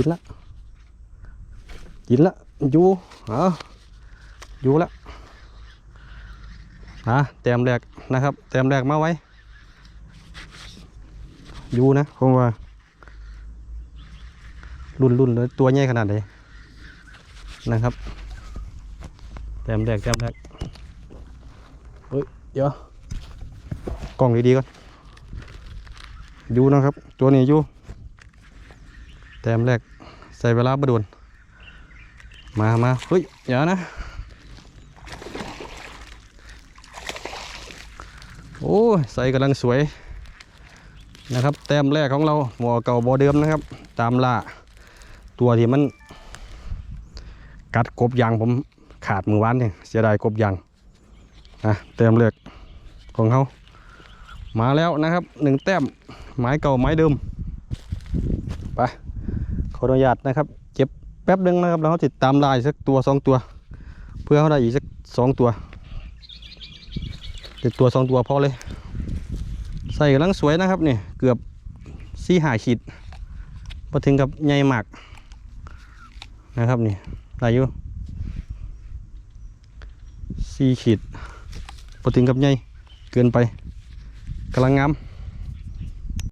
กินละ กินละ อยู่เอาอยู่ละนะแต้มแรกนะครับ แต้มแรกมาไว้ อยู่นะผมว่า รุ่นรุ่นเลยตัวใหญ่ขนาดไหนนะครับ แต้มแรกแต้มแรกเฮ้ย เดี๋ยว กล้องดีๆก่อน อยู่นะครับ ตัวนี้อยู่ ต้มแรกใส่เวลาบดวนมามาเฮ้ยอย่านะ โอ้ใส่กำลังสวยนะครับ แต้มแรกของเราหมอเก่าบอเดิมนะครับ ตามล่าตัวที่มัน กัดกบยางผมขาดมือวานเนี่ยเสียดายกบยางอะแต้มแรกของเขามาแล้วนะครับหนึ่งแต้มไม้เก่าไม้เดิมไป ขออนุญาตนะครับ เก็บแป๊บนึงนะครับแล้วเขาติดตามลายสักตัวสองตัว เพื่อเขาได้อีกสักสองตัวติดตัวสองตัวพอเลย ใส่กำลังสวยนะครับนี่เกือบสี่หาขีดพอถึงกับใหญ่มากนะครับนี่ได้อยู่สี่ขีดพอถึงกับใหญ่เกินไปกำลังงาม